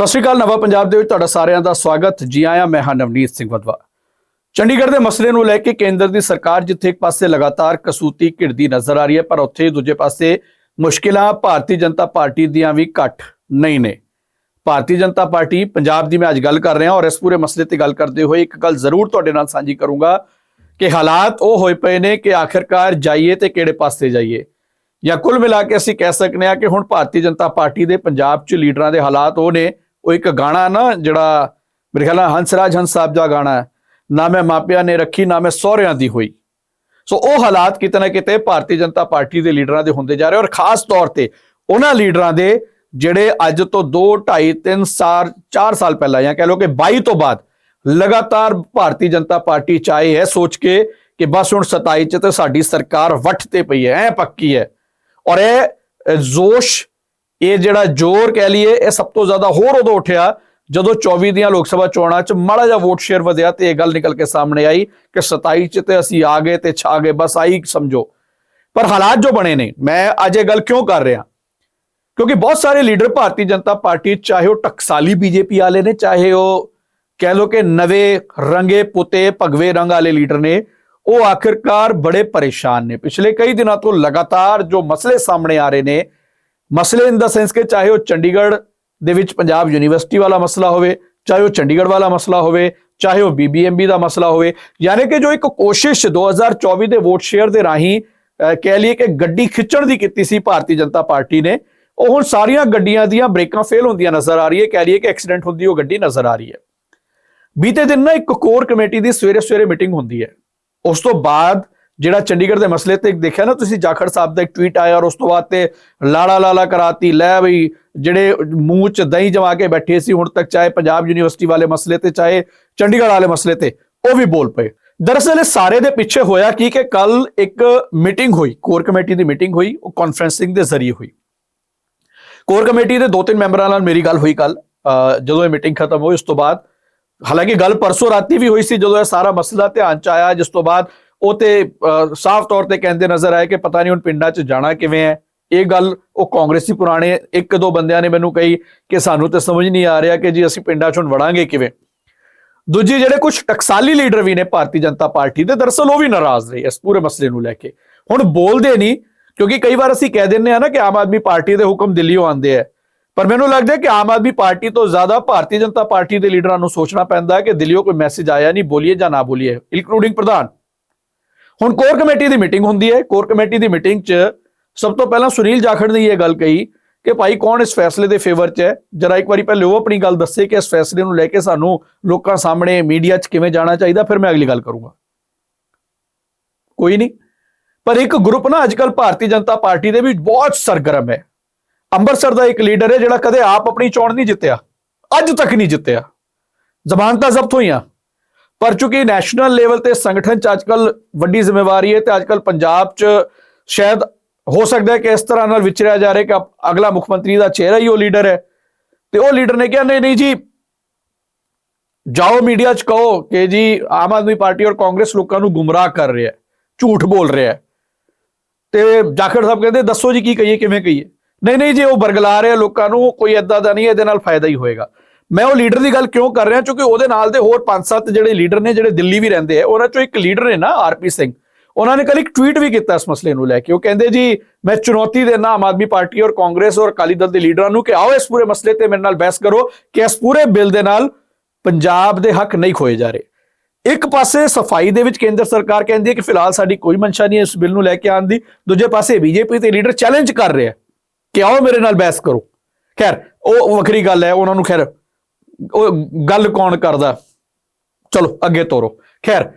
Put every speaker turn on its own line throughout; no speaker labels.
ਸਤਿ ਸ਼੍ਰੀ ਅਕਾਲ, ਨਵਾਂ ਪੰਜਾਬ ਦੇ ਵਿੱਚ ਤੁਹਾਡਾ ਸਾਰਿਆਂ ਦਾ ਸਵਾਗਤ। ਜੀ ਆਇਆਂ, ਮੈਂ ਹਾਂ ਨਵਨੀਤ ਸਿੰਘ ਵਦਵਾ ਚੰਡੀਗੜ੍ਹ ਦੇ ਮਸਲੇ ਨੂੰ ਲੈ ਕੇ ਕੇਂਦਰ ਦੀ ਸਰਕਾਰ ਜਿੱਥੇ ਇੱਕ ਪਾਸੇ ਲਗਾਤਾਰ ਕਸੂਤੀ ਘਿਰਦੀ ਨਜ਼ਰ ਆ ਰਹੀ ਹੈ, ਪਰ ਉੱਥੇ ਦੂਜੇ ਪਾਸੇ ਮੁਸ਼ਕਿਲਾਂ ਭਾਰਤੀ ਜਨਤਾ ਪਾਰਟੀ ਦੀਆਂ ਵੀ ਘੱਟ ਨਹੀਂ ਨੇ। ਭਾਰਤੀ ਜਨਤਾ ਪਾਰਟੀ ਪੰਜਾਬ ਦੀ ਮੈਂ ਅੱਜ ਗੱਲ ਕਰ ਰਿਹਾ ਔਰ ਇਸ ਪੂਰੇ ਮਸਲੇ ਤੇ ਗੱਲ ਕਰਦੇ ਹੋਏ ਇੱਕ ਗੱਲ ਜ਼ਰੂਰ ਤੁਹਾਡੇ ਨਾਲ ਸਾਂਝੀ ਕਰੂੰਗਾ ਕਿ ਹਾਲਾਤ ਉਹ ਹੋਏ ਪਏ ਨੇ ਕਿ ਆਖਿਰਕਾਰ ਜਾਈਏ ਤੇ ਕਿਹੜੇ ਪਾਸੇ ਜਾਈਏ। ਜਾਂ ਕੁੱਲ ਮਿਲਾ ਕੇ ਅਸੀਂ ਕਹਿ ਸਕਨੇ ਆ ਕਿ ਹੁਣ ਭਾਰਤੀ ਜਨਤਾ ਪਾਰਟੀ ਦੇ ਪੰਜਾਬ 'ਚ ਲੀਡਰਾਂ ਦੇ ਹਾਲਾਤ ਉਹ ਨੇ ਉਹ ਇੱਕ ਗਾਣਾ ਨਾ ਜਿਹੜਾ ਮੇਰੇ ਖਿਆਲ ਨਾਲ ਹੰਸਰਾਜ ਹੰਸ ਸਾਹਿਬ ਦਾ ਗਾਣਾ ਹੈ। ਨਾ ਮੈਂ ਮਾਪਿਆਂ ਨੇ ਰੱਖੀ, ਨਾ ਮੈਂ ਸਹੁਰਿਆਂ ਦੀ ਹੋਈ। ਸੋ ਉਹ ਹਾਲਾਤ ਕਿਤੇ ਨਾ ਕਿਤੇ ਭਾਰਤੀ ਜਨਤਾ ਪਾਰਟੀ ਦੇ ਲੀਡਰਾਂ ਦੇ ਹੁੰਦੇ ਜਾ ਰਹੇ ਔਰ ਖਾਸ ਤੌਰ ਤੇ ਉਹਨਾਂ ਲੀਡਰਾਂ ਦੇ ਜਿਹੜੇ ਅੱਜ ਤੋਂ 2 2.5 3 ਸਾਲ 4 ਸਾਲ ਪਹਿਲਾਂ ਜਾਂ ਕਹਿ ਲਓ ਕਿ 22 ਤੋਂ ਬਾਅਦ ਲਗਾਤਾਰ ਭਾਰਤੀ ਜਨਤਾ ਪਾਰਟੀ ਚਾਹੇ ਹੈ, ਸੋਚ ਕੇ ਕਿ ਬਸ ਹੁਣ 27 ਚ ਤੇ ਸਾਡੀ ਸਰਕਾਰ ਵੱਠ ਤੇ ਪਈ ਹੈ, ਐ ਪੱਕੀ ਹੈ। ਔਰ ਇਹ ਜੋਸ਼ ਇਹ ਜਿਹੜਾ ਜ਼ੋਰ ਕਹਿ ਲਈਏ, ਇਹ ਸਭ ਤੋਂ ਜ਼ਿਆਦਾ ਹੋਰ ਉਦੋਂ ਉੱਠਿਆ ਜਦੋਂ 24 ਦੀਆਂ ਲੋਕ ਸਭਾ ਚੋਣਾਂ 'ਚ ਮਾੜਾ ਜਿਹਾ ਵੋਟ ਸ਼ੇਅਰ ਵਧਿਆ ਤੇ ਇਹ ਗੱਲ ਨਿਕਲ ਕੇ ਸਾਹਮਣੇ ਆਈ ਕਿ 27 'ਚ ਤੇ ਅਸੀਂ ਆ ਗਏ ਤੇ ਛਾ ਗਏ, ਬਸ ਆਈ ਸਮਝੋ। ਪਰ ਹਾਲਾਤ ਜੋ ਬਣੇ ਨੇ, ਮੈਂ ਅੱਜ ਇਹ ਗੱਲ ਕਿਉਂ ਕਰ ਰਿਹਾ? ਕਿਉਂਕਿ ਬਹੁਤ ਸਾਰੇ ਲੀਡਰ ਭਾਰਤੀ ਜਨਤਾ ਪਾਰਟੀ ਚਾਹੇ ਉਹ ਟਕਸਾਲੀ ਬੀਜੇਪੀ ਵਾਲੇ ਨੇ, ਚਾਹੇ ਉਹ ਕਹਿ ਲੋ ਕਿ ਨਵੇਂ ਰੰਗੇ ਪੁੱਤੇ, ਭਗਵੇ ਰੰਗ ਵਾਲੇ ਲੀਡਰ ਨੇ, ਉਹ ਆਖਿਰਕਾਰ ਬੜੇ ਪਰੇਸ਼ਾਨ ਨੇ। ਪਿਛਲੇ ਕਈ ਦਿਨਾਂ ਤੋਂ ਲਗਾਤਾਰ ਜੋ ਮਸਲੇ ਸਾਹਮਣੇ ਆ ਰਹੇ ਨੇ ਮਸਲੇ ਇਨ ਦਾ ਸੈਂਸ ਕਿ ਚਾਹੇ ਉਹ ਚੰਡੀਗੜ੍ਹ ਦੇ ਵਿੱਚ ਪੰਜਾਬ ਯੂਨੀਵਰਸਿਟੀ ਵਾਲਾ ਮਸਲਾ ਹੋਵੇ, ਚਾਹੇ ਉਹ ਚੰਡੀਗੜ੍ਹ ਵਾਲਾ ਮਸਲਾ ਹੋਵੇ, ਚਾਹੇ ਉਹ ਬੀਬੀਐਮਬੀ ਦਾ ਮਸਲਾ ਹੋਵੇ, ਯਾਨੀ ਕਿ ਜੋ ਇੱਕ ਕੋਸ਼ਿਸ਼ 2024 ਦੇ ਵੋਟ ਸ਼ੇਅਰ ਦੇ ਰਾਹੀਂ ਕਹਿ ਲਈਏ ਕਿ ਗੱਡੀ ਖਿੱਚਣ ਦੀ ਕੀਤੀ ਸੀ ਭਾਰਤੀ ਜਨਤਾ ਪਾਰਟੀ ਨੇ, ਉਹ ਹੁਣ ਸਾਰੀਆਂ ਗੱਡੀਆਂ ਦੀਆਂ ਬ੍ਰੇਕਾਂ ਫੇਲ ਹੁੰਦੀਆਂ ਨਜ਼ਰ ਆ ਰਹੀ ਹੈ, ਕਹਿ ਲਈਏ ਕਿ ਐਕਸੀਡੈਂਟ ਹੁੰਦੀ ਉਹ ਗੱਡੀ ਨਜ਼ਰ ਆ ਰਹੀ ਹੈ। ਬੀਤੇ ਦਿਨ ਨਾ ਇੱਕ ਕੋਰ ਕਮੇਟੀ ਦੀ ਸਵੇਰੇ ਸਵੇਰੇ ਮੀਟਿੰਗ ਹੁੰਦੀ ਹੈ। ਉਸ ਤੋਂ ਬਾਅਦ ਜਿਹੜਾ ਚੰਡੀਗੜ੍ਹ ਦੇ ਮਸਲੇ ਤੇ ਦੇਖਿਆ ਨਾ ਤੁਸੀਂ, ਜਾਖੜ ਸਾਹਿਬ ਦਾ ਇੱਕ ਟਵੀਟ ਆਇਆ ਔਰ ਉਸ ਤੋਂ ਬਾਅਦ ਤੇ ਲਾਲਾ ਲਾਲਾ ਕਰਾਤੀ, ਲੈ ਬਈ, ਜਿਹੜੇ ਮੂੰਹ 'ਚ ਦਹੀਂ ਜਮਾ ਕੇ ਬੈਠੇ ਸੀ, ਹੁਣ ਤੱਕ ਚਾਹੇ ਪੰਜਾਬ ਯੂਨੀਵਰਸਿਟੀ ਵਾਲੇ ਮਸਲੇ ਤੇ, ਚਾਹੇ ਚੰਡੀਗੜ੍ਹ ਵਾਲੇ ਮਸਲੇ ਤੇ, ਉਹ ਵੀ ਬੋਲ ਪਏ। ਦਰਅਸਲ ਇਹ ਸਾਰੇ ਦੇ ਪਿੱਛੇ ਹੋਇਆ ਕੀ ਕਿ ਕੱਲ ਇੱਕ ਮੀਟਿੰਗ ਹੋਈ, ਕੋਰ ਕਮੇਟੀ ਦੀ ਮੀਟਿੰਗ ਹੋਈ, ਉਹ ਕਾਨਫਰੈਂਸਿੰਗ ਦੇ ਜ਼ਰੀਏ ਹੋਈ। ਕੋਰ ਕਮੇਟੀ ਦੇ ਦੋ ਤਿੰਨ ਮੈਂਬਰਾਂ ਨਾਲ ਮੇਰੀ ਗੱਲ ਹੋਈ ਕੱਲ ਜਦੋਂ ਇਹ ਮੀਟਿੰਗ ਖਤਮ ਹੋਈ, ਉਸ ਤੋਂ ਬਾਅਦ, ਹਾਲਾਂਕਿ ਗੱਲ ਪਰਸੋਂ ਰਾਤੀ ਵੀ ਹੋਈ ਸੀ, ਜਦੋਂ ਇਹ ਸਾਰਾ ਮਸਲਾ ਧਿਆਨ ਚ ਆਇਆ, ਜਿਸ ਤੋਂ ਬਾਅਦ ਉਹ ਤੇ ਸਾਫ਼ ਤੌਰ ਤੇ ਕਹਿੰਦੇ ਨਜ਼ਰ ਆਏ ਕਿ ਪਤਾ ਨਹੀਂ ਹੁਣ ਪਿੰਡਾਂ 'ਚ ਜਾਣਾ ਕਿਵੇਂ ਹੈ। ਇਹ ਗੱਲ ਉਹ ਕਾਂਗਰਸੀ ਪੁਰਾਣੇ ਇੱਕ ਦੋ ਬੰਦਿਆਂ ਨੇ ਮੈਨੂੰ ਕਹੀ ਕਿ ਸਾਨੂੰ ਤੇ ਸਮਝ ਨਹੀਂ ਆ ਰਿਹਾ ਕਿ ਜੀ ਅਸੀਂ ਪਿੰਡਾਂ 'ਚ ਹੁਣ ਵੜਾਂਗੇ ਕਿਵੇਂ। ਦੂਜੀ, ਜਿਹੜੇ ਕੁਝ ਟਕਸਾਲੀ ਲੀਡਰ ਵੀ ਨੇ ਭਾਰਤੀ ਜਨਤਾ ਪਾਰਟੀ ਦੇ, ਦਰਅਸਲ ਉਹ ਵੀ ਨਾਰਾਜ਼ ਨੇ ਇਸ ਪੂਰੇ ਮਸਲੇ ਨੂੰ ਲੈ ਕੇ। ਹੁਣ ਬੋਲਦੇ ਨਹੀਂ, ਕਿਉਂਕਿ ਕਈ ਵਾਰ ਅਸੀਂ ਕਹਿ ਦਿੰਦੇ ਆ ਨਾ ਕਿ ਆਮ ਆਦਮੀ ਪਾਰਟੀ ਦੇ ਹੁਕਮ ਦਿੱਲੀੋਂ ਆਉਂਦੇ ਆ। ਪਰ ਮੈਨੂੰ ਲੱਗਦਾ ਕਿ ਆਮ ਆਦਮੀ ਪਾਰਟੀ ਤੋਂ ਜ਼ਿਆਦਾ ਭਾਰਤੀ ਜਨਤਾ ਪਾਰਟੀ ਦੇ ਲੀਡਰਾਂ ਨੂੰ ਸੋਚਣਾ ਪੈਂਦਾ ਹੈ ਕਿ ਦਿੱਲੀੋਂ ਕੋਈ ਮੈਸੇਜ ਆਇਆ ਨਹੀਂ, ਬੋਲੀਏ ਜਾਂ ਨਾ ਬੋਲੀਏ ਇਨਕਲੂਡਿੰਗ ਪ੍ਰਧਾਨ। ਹੁਣ ਕੋਰ ਕਮੇਟੀ ਦੀ ਮੀਟਿੰਗ ਹੁੰਦੀ ਹੈ। ਕੋਰ ਕਮੇਟੀ ਦੀ ਮੀਟਿੰਗ 'ਚ ਸਭ ਤੋਂ ਪਹਿਲਾਂ ਸੁਨੀਲ ਜਾਖੜ ਨੇ ਇਹ ਗੱਲ ਕਹੀ ਕਿ ਭਾਈ ਕੌਣ ਇਸ ਫੈਸਲੇ ਦੇ ਫੇਵਰ 'ਚ ਹੈ? ਜਰਾ ਇੱਕ ਵਾਰੀ ਪਹਿਲੇ ਉਹ ਆਪਣੀ ਗੱਲ ਦੱਸੇ ਕਿ ਇਸ ਫੈਸਲੇ ਨੂੰ ਲੈ ਕੇ ਸਾਨੂੰ ਲੋਕਾਂ ਸਾਹਮਣੇ ਮੀਡੀਆ 'ਚ ਕਿਵੇਂ ਜਾਣਾ ਚਾਹੀਦਾ, ਫਿਰ ਮੈਂ ਅਗਲੀ ਗੱਲ ਕਰੂੰਗਾ। ਕੋਈ ਨਹੀਂ। ਪਰ ਇੱਕ ਗਰੁੱਪ ਨਾ ਅੱਜਕੱਲ ਭਾਰਤੀ ਜਨਤਾ ਪਾਰਟੀ ਦੇ ਵੀ ਬਹੁਤ ਸਰਗਰਮ ਹੈ। ਅੰਮ੍ਰਿਤਸਰ ਦਾ ਇੱਕ ਲੀਡਰ ਹੈ ਜਿਹੜਾ ਕਦੇ ਆਪ ਆਪਣੀ ਚੋਣ ਨਹੀਂ ਜਿੱਤਿਆ। ਅੱਜ ਤੱਕ ਨਹੀਂ ਜਿੱਤਿਆ। ਜ਼ਬਾਨ ਤਾਂ ਜ਼ਬਤ ਹੋਈਆਂ ਪਰ ਚੁੱਕੀ ਨੈਸ਼ਨਲ ਲੈਵਲ ਤੇ ਸੰਗਠਨ ਚ ਅੱਜਕੱਲ ਵੱਡੀ ਜ਼ਿੰਮੇਵਾਰੀ ਹੈ ਤੇ ਅੱਜਕੱਲ ਪੰਜਾਬ ਚ ਸ਼ਾਇਦ ਹੋ ਸਕਦਾ ਹੈ ਕਿ ਇਸ ਤਰ੍ਹਾਂ ਨਾਲ ਵਿਚਰਿਆ ਜਾ ਰਿਹਾ ਕਿ ਅਗਲਾ ਮੁੱਖ ਮੰਤਰੀ ਦਾ ਚਿਹਰਾ ਹੀ ਉਹ ਲੀਡਰ ਹੈ। ਤੇ ਉਹ ਲੀਡਰ ਨੇ ਕਿਹਾ, ਨਹੀਂ ਨਹੀਂ ਜੀ, ਜਾਓ ਮੀਡੀਆ 'ਚ ਕਹੋ ਕਿ ਜੀ, ਆਮ ਆਦਮੀ ਪਾਰਟੀ ਔਰ ਕਾਂਗਰਸ ਲੋਕਾਂ ਨੂੰ ਗੁੰਮਰਾਹ ਕਰ ਰਿਹਾ ਹੈ, ਝੂਠ ਬੋਲ ਰਿਹਾ ਹੈ। ਤੇ ਜਾਖੜ ਸਾਹਿਬ ਕਹਿੰਦੇ, ਦੱਸੋ ਜੀ ਕੀ ਕਹੀਏ, ਕਿਵੇਂ ਕਹੀਏ? ਨਹੀਂ ਨਹੀਂ ਜੀ, ਉਹ ਬਰਗਲਾ ਰਿਹਾ ਲੋਕਾਂ ਨੂੰ, ਕੋਈ ਏਦਾਂ ਦਾ ਨਹੀਂ ਇਹਦੇ ਨਾਲ ਫਾਇਦਾ ਹੀ ਹੋਏਗਾ। ਮੈਂ ਉਹ ਲੀਡਰ ਦੀ ਗੱਲ ਕਿਉਂ ਕਰ ਰਿਹਾ? ਕਿਉਂਕਿ ਉਹਦੇ ਨਾਲ ਦੇ ਹੋਰ 5-7 ਜਿਹੜੇ ਲੀਡਰ ਨੇ, ਜਿਹੜੇ ਦਿੱਲੀ ਵੀ ਰਹਿੰਦੇ ਆ, ਉਹਨਾਂ ਚੋਂ ਇੱਕ ਲੀਡਰ ਨੇ ਨਾ ਆਰਪੀ ਸਿੰਘ। ਉਹਨਾਂ ਨੇ ਕੱਲ ਇੱਕ ਟਵੀਟ ਵੀ ਕੀਤਾ ਇਸ ਮਸਲੇ ਨੂੰ ਲੈ ਕੇ। ਉਹ ਕਹਿੰਦੇ ਜੀ, ਮੈਂ ਚੁਣੌਤੀ ਦੇਣਾ ਆਮ ਆਦਮੀ ਪਾਰਟੀ ਔਰ ਕਾਂਗਰਸ ਔਰ ਅਕਾਲੀ ਦਲ ਦੇ ਲੀਡਰਾਂ ਨੂੰ ਕਿ ਆਓ ਇਸ ਪੂਰੇ ਮਸਲੇ ਤੇ ਮੇਰੇ ਨਾਲ ਬਹਿਸ ਕਰੋ ਕਿ ਇਸ ਪੂਰੇ ਬਿੱਲ ਦੇ ਨਾਲ ਪੰਜਾਬ ਦੇ ਹੱਕ ਨਹੀਂ ਖੋਏ ਜਾ ਰਹੇ। ਇੱਕ ਪਾਸੇ ਸਫ਼ਾਈ ਦੇ ਵਿੱਚ ਕੇਂਦਰ ਸਰਕਾਰ ਕਹਿੰਦੀ ਹੈ ਕਿ ਫਿਲਹਾਲ ਸਾਡੀ ਕੋਈ ਮਨਸ਼ਾ ਨਹੀਂ ਹੈ ਇਸ ਬਿੱਲ ਨੂੰ ਲੈ ਕੇ ਆਉਣ ਦੀ। ਦੂਜੇ ਪਾਸੇ ਬੀਜੇਪੀ ਤੇ ਲੀਡਰ ਚੈਲੰਜ ਕਰ ਰਿਹਾ ਕਿ ਆਓ ਮੇਰੇ ਨਾਲ ਬਹਿਸ ਕਰੋ। ਖੈਰ, ਉਹ ਵੱਖਰੀ ਗੱਲ ਹੈ, ਉਹਨਾਂ ਨੂੰ ਖੈਰ ਉਹ ਗੱਲ ਕੌਣ ਕਰਦਾ? ਚਲੋ, ਅੱਗੇ ਤੋਰੋ। ਖੈਰ,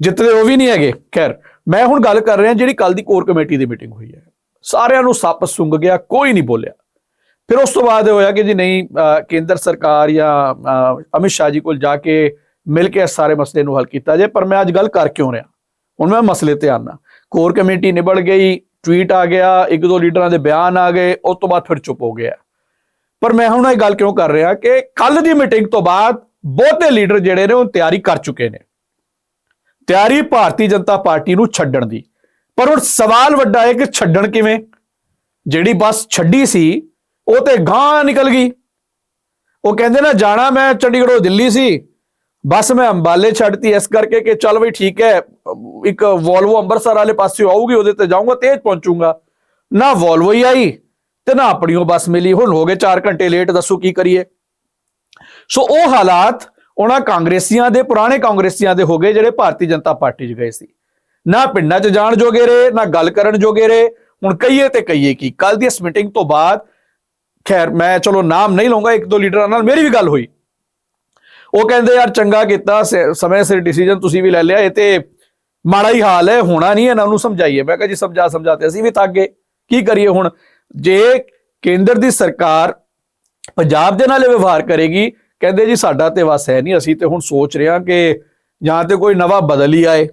ਜਿੱਤਦੇ ਉਹ ਵੀ ਨਹੀਂ ਹੈਗੇ। ਖੈਰ, ਮੈਂ ਹੁਣ ਗੱਲ ਕਰ ਰਿਹਾ ਜਿਹੜੀ ਕੱਲ ਦੀ ਕੋਰ ਕਮੇਟੀ ਦੀ ਮੀਟਿੰਗ ਹੋਈ ਹੈ। ਸਾਰਿਆਂ ਨੂੰ ਸੱਪ ਸੁੰਗ ਗਿਆ, ਕੋਈ ਨਹੀਂ ਬੋਲਿਆ। ਫਿਰ ਉਸ ਤੋਂ ਬਾਅਦ ਇਹ ਹੋਇਆ ਕਿ ਜੀ ਨਹੀਂ ਕੇਂਦਰ ਸਰਕਾਰ ਜਾਂ ਅਮਿਤ ਸ਼ਾਹ ਜੀ ਕੋਲ ਜਾ ਕੇ ਮਿਲ ਕੇ ਇਸ ਸਾਰੇ ਮਸਲੇ ਨੂੰ ਹੱਲ ਕੀਤਾ ਜੇ ਪਰ ਮੈਂ ਅੱਜ ਗੱਲ ਕਰ ਕਿਉਂ ਰਿਹਾ? ਹੁਣ ਮੈਂ ਮਸਲੇ ਤੇ ਆਨਾ। ਕੋਰ ਕਮੇਟੀ ਨਿਬੜ ਗਈ, ਟਵੀਟ ਆ ਗਿਆ, ਇੱਕ ਦੋ ਲੀਡਰਾਂ ਦੇ ਬਿਆਨ ਆ ਗਏ, ਉਸ ਤੋਂ ਬਾਅਦ ਫਿਰ ਚੁੱਪ ਹੋ ਗਿਆ। ਪਰ ਮੈਂ ਹੁਣ ਇਹ ਗੱਲ ਕਿਉਂ ਕਰ ਰਿਹਾ ਕਿ ਕੱਲ ਦੀ ਮੀਟਿੰਗ ਤੋਂ ਬਾਅਦ ਬਹੁਤੇ ਲੀਡਰ ਜਿਹੜੇ ਨੇ ਉਹ ਤਿਆਰੀ ਕਰ ਚੁੱਕੇ ਨੇ। ਤਿਆਰੀ ਭਾਰਤੀ ਜਨਤਾ ਪਾਰਟੀ ਨੂੰ ਛੱਡਣ ਦੀ। ਪਰ ਹੁਣ ਸਵਾਲ ਵੱਡਾ ਹੈ ਕਿ ਛੱਡਣ ਕਿਵੇਂ? ਜਿਹੜੀ ਬੱਸ ਛੱਡੀ ਸੀ, ਉਹ ਤੇ ਗਾਂ ਨਿਕਲ ਗਈ। ਉਹ ਕਹਿੰਦੇ ਨਾ, ਜਾਣਾ ਮੈਂ ਚੰਡੀਗੜ੍ਹੋਂ ਦਿੱਲੀ ਸੀ। ਬੱਸ ਮੈਂ ਅੰਬਾਲੇ ਛੱਡਤੀ, ਇਸ ਕਰਕੇ ਕਿ ਚੱਲ ਬਈ ਠੀਕ ਹੈ, ਇੱਕ ਵੋਲਵੋ ਅੰਮ੍ਰਿਤਸਰ ਵਾਲੇ ਪਾਸੇ ਆਊਗੀ, ਉਹਦੇ ਤੇ ਜਾਊਂਗਾ, ਤੇਜ਼ ਪਹੁੰਚੂੰਗਾ। ਨਾ ਵੋਲਵੋ ਹੀ ਆਈ ਤੇ ਨਾ ਆਪਣੀ ਉਹ ਬੱਸ ਮਿਲੀ, ਹੁਣ ਹੋ ਗਏ 4 ਘੰਟੇ ਲੇਟ ਦੱਸੋ ਕੀ ਕਰੀਏ? ਸੋ ਉਹ ਹਾਲਾਤ ਉਹਨਾਂ ਕਾਂਗਰਸੀਆਂ ਦੇ, ਪੁਰਾਣੇ ਕਾਂਗਰਸੀਆਂ ਦੇ ਹੋ ਗਏ ਜਿਹੜੇ ਭਾਰਤੀ ਜਨਤਾ ਪਾਰਟੀ 'ਚ ਗਏ ਸੀ। ਨਾ ਪਿੰਡਾਂ 'ਚ ਜਾਣ ਜੋਗੇ ਰਹੇ, ਨਾ ਗੱਲ ਕਰਨ ਜੋਗੇ ਰਹੇ। ਹੁਣ ਕਹੀਏ ਤੇ ਕਹੀਏ ਕੀ ਕੱਲ ਦੀ ਇਸ ਮੀਟਿੰਗ ਤੋਂ ਬਾਅਦ, ਖੈਰ, ਮੈਂ ਚਲੋ ਨਾਮ ਨਹੀਂ ਲਵਾਂਗਾ ਇੱਕ ਦੋ ਲੀਡਰਾਂ ਨਾਲ ਮੇਰੀ ਵੀ ਗੱਲ ਹੋਈ। ਉਹ ਕਹਿੰਦੇ, ਯਾਰ, ਚੰਗਾ ਕੀਤਾ, ਸ- ਸਮੇਂ ਸਿਰ ਡਿਸੀਜਨ ਤੁਸੀਂ ਵੀ ਲੈ ਲਿਆ, ਇਹ ਤੇ ਮਾੜਾ ਹੀ ਹਾਲ ਹੈ, ਹੋਣਾ ਨਹੀਂ, ਇਹਨਾਂ ਨੂੰ ਸਮਝਾਈਏ। ਮੈਂ ਕਿਹਾ, ਜੀ ਸਮਝਾ ਸਮਝਾਤੇ ਅਸੀਂ ਵੀ ਥੱਕ ਗਏ ਕੀ ਕਰੀਏ ਹੁਣ? ਜੇ ਕੇਂਦਰ ਦੀ ਸਰਕਾਰ ਪੰਜਾਬ ਦੇ ਨਾਲ ਇਹ ਵਿਵਹਾਰ ਕਰੇਗੀ, ਕਹਿੰਦੇ ਜੀ ਸਾਡਾ ਤੇ ਵਸ ਹੈ ਨਹੀਂ, ਅਸੀਂ ਤੇ ਹੁਣ ਸੋਚ ਰਹੇ ਹਾਂ ਕਿ ਜਾਂ ਤੇ ਕੋਈ ਨਵਾਂ ਬਦਲ ਹੀ ਆਏ,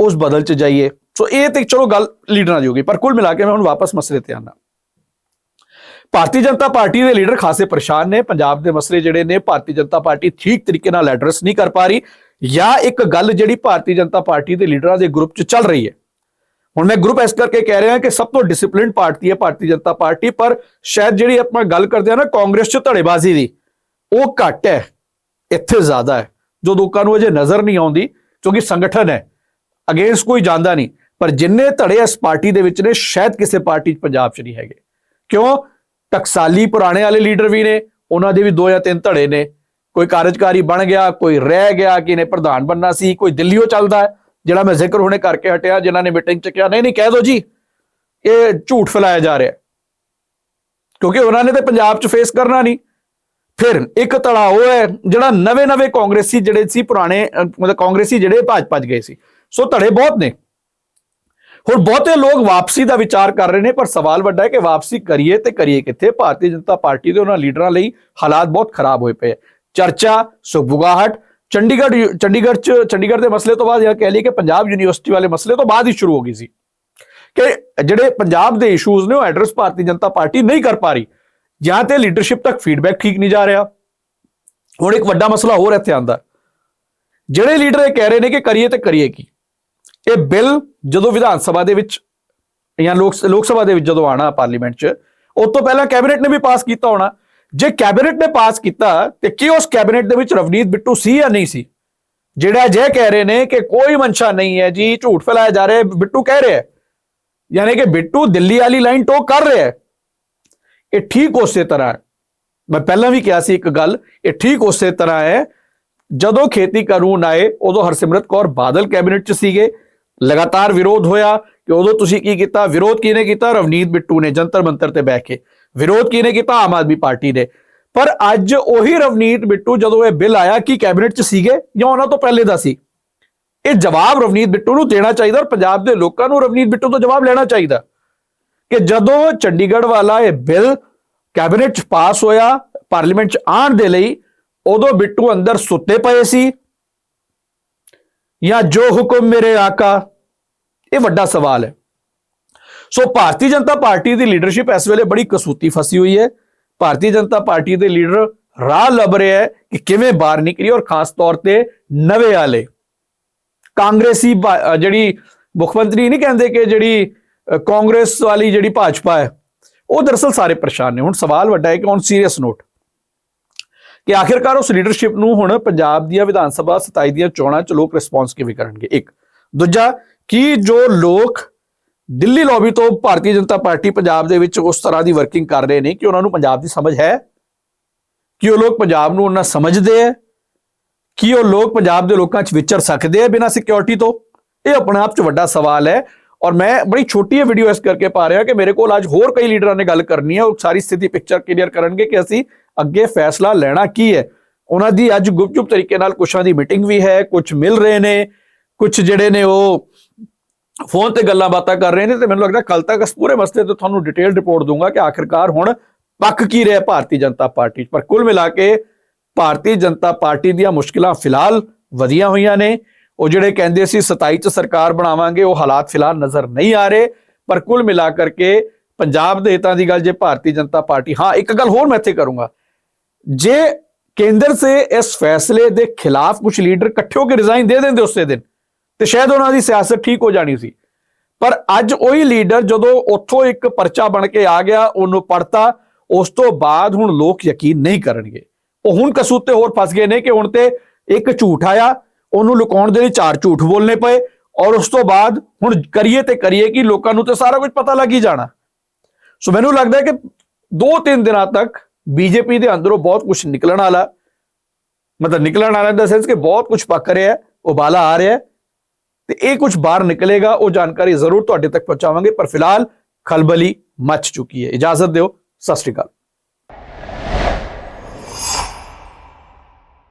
ਉਸ ਬਦਲ ਚ ਜਾਈਏ। ਸੋ ਇਹ ਤੇ ਚਲੋ ਗੱਲ ਲੀਡਰਾਂ ਦੀ ਹੋ ਗਈ, ਪਰ ਕੁੱਲ ਮਿਲਾ ਕੇ ਮੈਂ ਹੁਣ ਵਾਪਸ ਮਸਲੇ ਤੇ ਆਣਾ ਭਾਰਤੀ ਜਨਤਾ ਪਾਰਟੀ ਦੇ ਲੀਡਰ ਖਾਸੇ ਪਰੇਸ਼ਾਨ ਨੇ, ਪੰਜਾਬ ਦੇ ਮਸਲੇ ਜਿਹੜੇ ਨੇ, ਭਾਰਤੀ ਜਨਤਾ ਪਾਰਟੀ ਠੀਕ ਤਰੀਕੇ ਨਾਲ ਐਡਰੈਸ ਨਹੀਂ ਕਰ ਪਾ ਰਹੀ, ਜਾਂ ਇੱਕ ਗੱਲ ਜਿਹੜੀ ਭਾਰਤੀ ਜਨਤਾ ਪਾਰਟੀ ਦੇ ਲੀਡਰਾਂ ਦੇ ਗਰੁੱਪ 'ਚ ਚੱਲ ਰਹੀ ਹੈ ਹੁਣ ਮੈਂ ਗਰੁੱਪ ਇਸ ਕਰਕੇ ਕਹਿ ਰਿਹਾ ਕਿ ਸਭ ਤੋਂ ਡਿਸਪਲਿਨਡ ਪਾਰਟੀ ਹੈ ਭਾਰਤੀ ਜਨਤਾ ਪਾਰਟੀ, ਪਰ ਸ਼ਾਇਦ ਜਿਹੜੀ ਆਪਾਂ ਗੱਲ ਕਰਦੇ ਆ ਨਾ ਕਾਂਗਰਸ 'ਚ ਧੜੇਬਾਜ਼ੀ ਦੀ, ਉਹ ਘੱਟ ਹੈ, ਇੱਥੇ ਜ਼ਿਆਦਾ ਹੈ, ਜੋ ਲੋਕਾਂ ਨੂੰ ਅਜੇ ਨਜ਼ਰ ਨਹੀਂ ਆਉਂਦੀ, ਕਿਉਂਕਿ ਸੰਗਠਨ ਹੈ ਅਗੇਂਸਟ ਕੋਈ ਜਾਂਦਾ ਨਹੀਂ, ਪਰ ਜਿੰਨੇ ਧੜੇ ਇਸ ਪਾਰਟੀ ਦੇ ਵਿੱਚ ਨੇ, ਸ਼ਾਇਦ ਕਿਸੇ ਪਾਰਟੀ 'ਚ ਪੰਜਾਬ 'ਚ ਨਹੀਂ ਹੈਗੇ। ਕਿਉਂ? ਟਕਸਾਲੀ ਪੁਰਾਣੇ ਵਾਲੇ ਲੀਡਰ ਵੀ ਨੇ, ਉਹਨਾਂ ਦੇ ਵੀ ਦੋ ਜਾਂ ਤਿੰਨ ਧੜੇ ਨੇ, ਕੋਈ ਕਾਰਜਕਾਰੀ ਬਣ ਗਿਆ, ਕੋਈ ਰਹਿ ਗਿਆ ਕਿ ਨੇ ਪ੍ਰਧਾਨ ਬੰਨਾ ਸੀ, ਕੋਈ ਦਿੱਲੀੋਂ ਚੱਲਦਾ ਹੈ ਜਿਹੜਾ ਮੈਂ ਜ਼ਿਕਰ ਹੁਣੇ ਕਰਕੇ ਹਟਿਆ, ਜਿਨ੍ਹਾਂ ਨੇ ਮੀਟਿੰਗ 'ਚ ਕਿਹਾ, ਨਹੀਂ ਨਹੀਂ, ਕਹਿ ਦਿਓ ਜੀ, ਇਹ ਝੂਠ ਫੈਲਾਇਆ ਜਾ ਰਿਹਾ। ਕਿਉਂਕਿ ਉਹਨਾਂ ਨੇ ਤੇ ਪੰਜਾਬ 'ਚ ਫੇਸ ਕਰਨਾ ਨਹੀਂ। ਫਿਰ ਇੱਕ ਧੜਾ ਉਹ ਹੈ, ਜਿਹੜਾ ਨਵੇਂ ਨਵੇਂ ਕਾਂਗਰਸੀ ਜਿਹੜੇ ਸੀ ਪੁਰਾਣੇ ਮਤਲਬ ਕਾਂਗਰਸੀ ਜਿਹੜੇ ਭਾਜਪਾ 'ਚ ਗਏ ਸੀ। ਸੋ ਧੜੇ ਬਹੁਤ ਨੇ। ਹੁਣ ਬਹੁਤੇ ਲੋਕ ਵਾਪਸੀ ਦਾ ਵਿਚਾਰ ਕਰ ਰਹੇ ਨੇ, ਪਰ ਸਵਾਲ ਵੱਡਾ ਹੈ ਕਿ ਵਾਪਸੀ ਕਰੀਏ ਤੇ ਕਰੀਏ ਕਿੱਥੇ? ਭਾਰਤੀ ਜਨਤਾ ਪਾਰਟੀ ਦੇ ਉਹਨਾਂ ਲੀਡਰਾਂ ਲਈ ਹਾਲਾਤ ਬਹੁਤ ਖਰਾਬ ਹੋਏ ਪਏ ਹੈ। ਚਰਚਾ ਸੁਬੁਗਾਹਟ ਚੰਡੀਗੜ੍ਹ ਯੂ- ਚੰਡੀਗੜ੍ਹ ਚ, ਚੰਡੀਗੜ੍ਹ ਦੇ ਮਸਲੇ ਤੋਂ ਬਾਅਦ ਜਾਂ ਕਹਿ ਲਈ ਕਿ ਪੰਜਾਬ ਯੂਨੀਵਰਸਿਟੀ ਵਾਲੇ ਮਸਲੇ ਤੋਂ ਬਾਅਦ ਹੀ ਸ਼ੁਰੂ ਹੋ ਗਈ ਸੀ ਕਿ ਜਿਹੜੇ ਪੰਜਾਬ ਦੇ ਇਸ਼ੂਜ਼ ਨੇ ਉਹ ਐਡਰੈਸ ਭਾਰਤੀ ਜਨਤਾ ਪਾਰਟੀ ਨਹੀਂ ਕਰ ਪਾ ਰਹੀ, ਜਾਂ ਤੇ ਲੀਡਰਸ਼ਿਪ ਤੱਕ ਫੀਡਬੈਕ ਠੀਕ ਨਹੀਂ ਜਾ ਰਿਹਾ। ਹੁਣ ਇੱਕ ਵੱਡਾ ਮਸਲਾ ਹੋਰ ਇੱਥੇ ਆਂਦਾ ਜਿਹੜੇ ਲੀਡਰ ਇਹ ਕਹਿ ਰਹੇ ਨੇ ਕਿ ਕਰੀਏ ਤੇ ਕਰੀਏ ਕੀ? ਇਹ ਬਿੱਲ ਜਦੋਂ ਵਿਧਾਨ ਸਭਾ ਦੇ ਵਿੱਚ ਜਾਂ ਲੋਕ ਲੋਕ ਸਭਾ ਦੇ ਵਿੱਚ ਜਦੋਂ ਆਣਾ ਪਾਰਲੀਮੈਂਟ 'ਚ, ਉਸ ਤੋਂ ਪਹਿਲਾਂ ਕੈਬਨਿਟ ਨੇ ਵੀ ਪਾਸ ਕੀਤਾ ਹੋਣਾ। ਜੇ ਕੈਬਨਿਟ ਨੇ ਪਾਸ ਕੀਤਾ ਤੇ ਕੀ ਉਸ ਕੈਬਨਿਟ ਦੇ ਵਿੱਚ ਰਵਨੀਤ ਬਿੱਟੂ ਸੀ ਜਾਂ ਨਹੀਂ ਸੀ ਜਿਹੜਾ ਜੇ ਕਹਿ ਰਹੇ ਨੇ ਕਿ ਕੋਈ ਮਨਸ਼ਾ ਨਹੀਂ ਹੈ ਜੀ ਝੂਠ ਫੈਲਾਇਆ ਜਾ ਰਿਹਾ ਹੈ ਬਿੱਟੂ ਕਹਿ ਰਿਹਾ ਹੈ ਯਾਨੀ ਕਿ ਬਿੱਟੂ ਦਿੱਲੀ ਵਾਲੀ ਲਾਈਨ ਟੋ ਕਰ ਰਿਹਾ ਹੈ ਇਹ ਠੀਕ ਉਸੇ ਤਰ੍ਹਾਂ ਹੈ। ਮੈਂ ਪਹਿਲਾਂ ਵੀ ਕਿਹਾ ਸੀ ਇੱਕ ਗੱਲ ਇਹ ਠੀਕ ਉਸੇ ਤਰ੍ਹਾਂ ਹੈ ਜਦੋਂ ਖੇਤੀ ਕਾਨੂੰਨ ਆਏ ਉਦੋਂ ਹਰਸਿਮਰਤ ਕੌਰ ਬਾਦਲ ਕੈਬਨਿਟ 'ਚ ਸੀਗੇ ਲਗਾਤਾਰ ਵਿਰੋਧ ਹੋਇਆ ਕਿ ਉਦੋਂ ਤੁਸੀਂ ਕੀ ਕੀਤਾ ਵਿਰੋਧ ਕਿਹਨੇ ਕੀਤਾ ਰਵਨੀਤ ਬਿੱਟੂ ਨੇ ਜੰਤਰ ਮੰਤਰ ਤੇ ਬਹਿ ਕੇ ਵਿਰੋਧ ਕਿਹਨੇ ਕੀਤਾ ਆਮ ਆਦਮੀ ਪਾਰਟੀ ਨੇ? ਪਰ ਅੱਜ ਉਹੀ ਰਵਨੀਤ ਬਿੱਟੂ ਜਦੋਂ ਇਹ ਬਿੱਲ ਆਇਆ, ਕਿ ਕੈਬਨਿਟ 'ਚ ਸੀਗੇ ਜਾਂ ਉਹਨਾਂ ਤੋਂ ਪਹਿਲੇ ਦਾ ਸੀ? ਇਹ ਜਵਾਬ ਰਵਨੀਤ ਬਿੱਟੂ ਨੂੰ ਦੇਣਾ ਚਾਹੀਦਾ ਔਰ ਪੰਜਾਬ ਦੇ ਲੋਕਾਂ ਨੂੰ ਰਵਨੀਤ ਬਿੱਟੂ ਤੋਂ ਜਵਾਬ ਲੈਣਾ ਚਾਹੀਦਾ ਕਿ ਜਦੋਂ ਚੰਡੀਗੜ੍ਹ ਵਾਲਾ ਇਹ ਬਿੱਲ ਕੈਬਨਿਟ 'ਚ ਪਾਸ ਹੋਇਆ, ਪਾਰਲੀਮੈਂਟ 'ਚ ਆਉਣ ਦੇ ਲਈ, ਉਦੋਂ ਬਿੱਟੂ ਅੰਦਰ ਸੁੱਤੇ ਪਏ ਸੀ ਜਾਂ ਜੋ ਹੁਕਮ ਮੇਰੇ ਆਕਾ, ਇਹ ਵੱਡਾ ਸਵਾਲ ਹੈ। ਸੋ ਭਾਰਤੀ ਜਨਤਾ ਪਾਰਟੀ ਦੀ ਲੀਡਰਸ਼ਿਪ ਇਸ ਵੇਲੇ ਬੜੀ ਕਸੂਤੀ ਫਸੀ ਹੋਈ ਹੈ। ਭਾਰਤੀ ਜਨਤਾ ਪਾਰਟੀ ਦੇ ਲੀਡਰ ਰਾਹ ਲੱਭ ਰਿਹਾ ਹੈ ਕਿ ਕਿਵੇਂ ਬਾਹਰ ਨਿਕਲੀ ਔਰ ਖਾਸ ਤੌਰ ਤੇ ਨਵੇਂ ਵਾਲੇ ਕਾਂਗਰਸੀ ਭਾ- ਜਿਹੜੀ ਮੁੱਖ ਮੰਤਰੀ ਨਹੀਂ ਕਹਿੰਦੇ ਕਿ ਜਿਹੜੀ ਕਾਂਗਰਸ ਵਾਲੀ ਜਿਹੜੀ ਭਾਜਪਾ ਹੈ, ਉਹ ਦਰਅਸਲ ਸਾਰੇ ਪਰੇਸ਼ਾਨ ਨੇ। ਹੁਣ ਸਵਾਲ ਵੱਡਾ ਹੈ ਕਿ ਔਨ ਸੀਰੀਅਸ ਨੋਟ ਕਿ ਆਖਿਰਕਾਰ ਉਸ ਲੀਡਰਸ਼ਿਪ ਨੂੰ ਹੁਣ ਪੰਜਾਬ ਦੀਆਂ ਵਿਧਾਨ ਸਭਾ 27 ਦੀਆਂ ਚੋਣਾਂ 'ਚ ਲੋਕ ਰਿਸਪੌਂਸ ਕਿਵੇਂ ਕਰਨਗੇ? ਇੱਕ। ਦੂਜਾ, ਕੀ ਜੋ ਲੋਕ ਦਿੱਲੀ ਲੌਬੀ ਤੋਂ ਭਾਰਤੀ ਜਨਤਾ ਪਾਰਟੀ ਪੰਜਾਬ ਦੇ ਵਿੱਚ ਉਸ ਤਰ੍ਹਾਂ ਦੀ ਵਰਕਿੰਗ ਕਰ ਰਹੇ ਨੇ ਕਿ ਉਹਨਾਂ ਨੂੰ ਪੰਜਾਬ ਦੀ ਸਮਝ ਹੈ, ਕਿ ਉਹ ਲੋਕ ਪੰਜਾਬ ਨੂੰ ਉਹਨਾਂ ਸਮਝਦੇ ਹੈ, ਕੀ ਉਹ ਲੋਕ ਪੰਜਾਬ ਦੇ ਲੋਕਾਂ 'ਚ ਵਿਚਰ ਸਕਦੇ ਆ ਬਿਨਾਂ ਸਿਕਿਉਰਿਟੀ ਤੋਂ। ਇਹ ਆਪਣੇ ਆਪ 'ਚ ਵੱਡਾ ਸਵਾਲ ਹੈ ਔਰ ਮੈਂ ਬੜੀ ਛੋਟੀ ਇਹ ਵੀਡੀਓ ਇਸ ਕਰਕੇ ਪਾ ਰਿਹਾ ਕਿ ਮੇਰੇ ਕੋਲ ਅੱਜ ਹੋਰ ਕਈ ਲੀਡਰਾਂ ਨੇ ਗੱਲ ਕਰਨੀ ਹੈ, ਉਹ ਸਾਰੀ ਸਥਿਤੀ ਪਿਕਚਰ ਕਲੀਅਰ ਕਰਨਗੇ ਕਿ ਅਸੀਂ ਅੱਗੇ ਫੈਸਲਾ ਲੈਣਾ ਕੀ ਹੈ। ਉਹਨਾਂ ਦੀ ਅੱਜ ਗੁਪਚੁਪ ਤਰੀਕੇ ਨਾਲ ਕੁਛਾਂ ਦੀ ਮੀਟਿੰਗ ਵੀ ਹੈ ਕੁਝ ਮਿਲ ਰਹੇ ਨੇ ਕੁਝ ਜਿਹੜੇ ਨੇ ਉਹ ਫੋਨ ਤੇ ਗੱਲਾਂ ਬਾਤਾਂ ਕਰ ਰਹੇ ਨੇ ਤੇ ਮੈਨੂੰ ਲੱਗਦਾ ਕੱਲ ਤੱਕ ਇਸ ਪੂਰੇ ਮਸਲੇ ਤੇ ਤੁਹਾਨੂੰ ਡਿਟੇਲ ਰਿਪੋਰਟ ਦੂੰਗਾ ਕਿ ਆਖਿਰਕਾਰ ਹੁਣ ਪੱਕ ਕੀ ਰਿਹਾ ਭਾਰਤੀ ਜਨਤਾ ਪਾਰਟੀ 'ਚ। ਪਰ ਕੁੱਲ ਮਿਲਾ ਕੇ ਭਾਰਤੀ ਜਨਤਾ ਪਾਰਟੀ ਦੀਆਂ ਮੁਸ਼ਕਿਲਾਂ ਫਿਲਹਾਲ ਵਧੀਆਂ ਹੋਈਆਂ ਨੇ। ਉਹ ਜਿਹੜੇ ਕਹਿੰਦੇ ਸੀ 27 ਚ ਸਰਕਾਰ ਬਣਾਵਾਂਗੇ, ਉਹ ਹਾਲਾਤ ਫਿਲਹਾਲ ਨਜ਼ਰ ਨਹੀਂ ਆ ਰਹੇ। ਪਰ ਕੁੱਲ ਮਿਲਾ ਕਰਕੇ ਪੰਜਾਬ ਦੇ ਹਿੱਤਾਂ ਦੀ ਗੱਲ ਜੇ ਭਾਰਤੀ ਜਨਤਾ ਪਾਰਟੀ, ਹਾਂ, ਇੱਕ ਗੱਲ ਹੋਰ ਮੈਂ ਇੱਥੇ ਕਰੂੰਗਾ। ਜੇ ਕੇਂਦਰ ਸੇ ਇਸ ਫੈਸਲੇ ਦੇ ਖਿਲਾਫ ਕੁਝ ਲੀਡਰ ਇਕੱਠੇ ਹੋ ਕੇ ਰਿਜ਼ਾਈਨ ਦੇ ਦਿੰਦੇ ਉਸੇ ਦਿਨ ਤੇ ਸ਼ਾਇਦ ਉਹਨਾਂ ਦੀ ਸਿਆਸਤ ਠੀਕ ਹੋ ਜਾਣੀ ਸੀ। ਪਰ ਅੱਜ ਉਹੀ ਲੀਡਰ ਜਦੋਂ ਉੱਥੋਂ ਇੱਕ ਪਰਚਾ ਬਣ ਕੇ ਆ ਗਿਆ, ਉਹਨੂੰ ਪੜਤਾ ਉਸ ਤੋਂ ਬਾਅਦ ਹੁਣ ਲੋਕ ਯਕੀਨ ਨਹੀਂ ਕਰਨਗੇ। ਉਹ ਹੁਣ ਕਸੂਤ ਤੇ ਹੋਰ ਫਸ ਗਏ ਨੇ ਕਿ ਹੁਣ ਤੇ ਇੱਕ ਝੂਠ ਆਇਆ, ਉਹਨੂੰ ਲੁਕਾਉਣ ਦੇ ਲਈ ਚਾਰ ਝੂਠ ਬੋਲਨੇ ਪਏ ਔਰ ਉਸ ਤੋਂ ਬਾਅਦ ਹੁਣ ਕਰੀਏ ਤੇ ਕਰੀਏ ਕਿ, ਲੋਕਾਂ ਨੂੰ ਤੇ ਸਾਰਾ ਕੁਝ ਪਤਾ ਲੱਗ ਹੀ ਜਾਣਾ। ਸੋ ਮੈਨੂੰ ਲੱਗਦਾ ਹੈ ਕਿ 2-3 ਦਿਨਾਂ ਤੱਕ ਬੀਜੇਪੀ ਦੇ ਅੰਦਰੋਂ ਬਹੁਤ ਕੁਝ ਨਿਕਲਣ ਵਾਲਾ, ਮਤਲਬ ਨਿਕਲਣ ਵਾਲਾ ਦਾ ਸੈਂਸ ਕਿ ਬਹੁਤ ਕੁਝ ਪੱਕ ਰਿਹਾ ਹੈ ਉਬਾਲਾ ਆ ਰਿਹਾ। ਹੈ ਤੇ ਇਹ ਕੁਝ ਬਾਹਰ ਨਿਕਲੇਗਾ, ਉਹ ਜਾਣਕਾਰੀ ਜ਼ਰੂਰ ਤੁਹਾਡੇ ਤੱਕ ਪਹੁੰਚਾਵਾਂਗੇ, ਪਰ ਫਿਲਹਾਲ ਖਲਬਲੀ ਮਚ ਚੁੱਕੀ ਹੈ। ਇਜਾਜ਼ਤ ਦਿਓ, ਸਤਿ ਸ਼੍ਰੀ ਅਕਾਲ।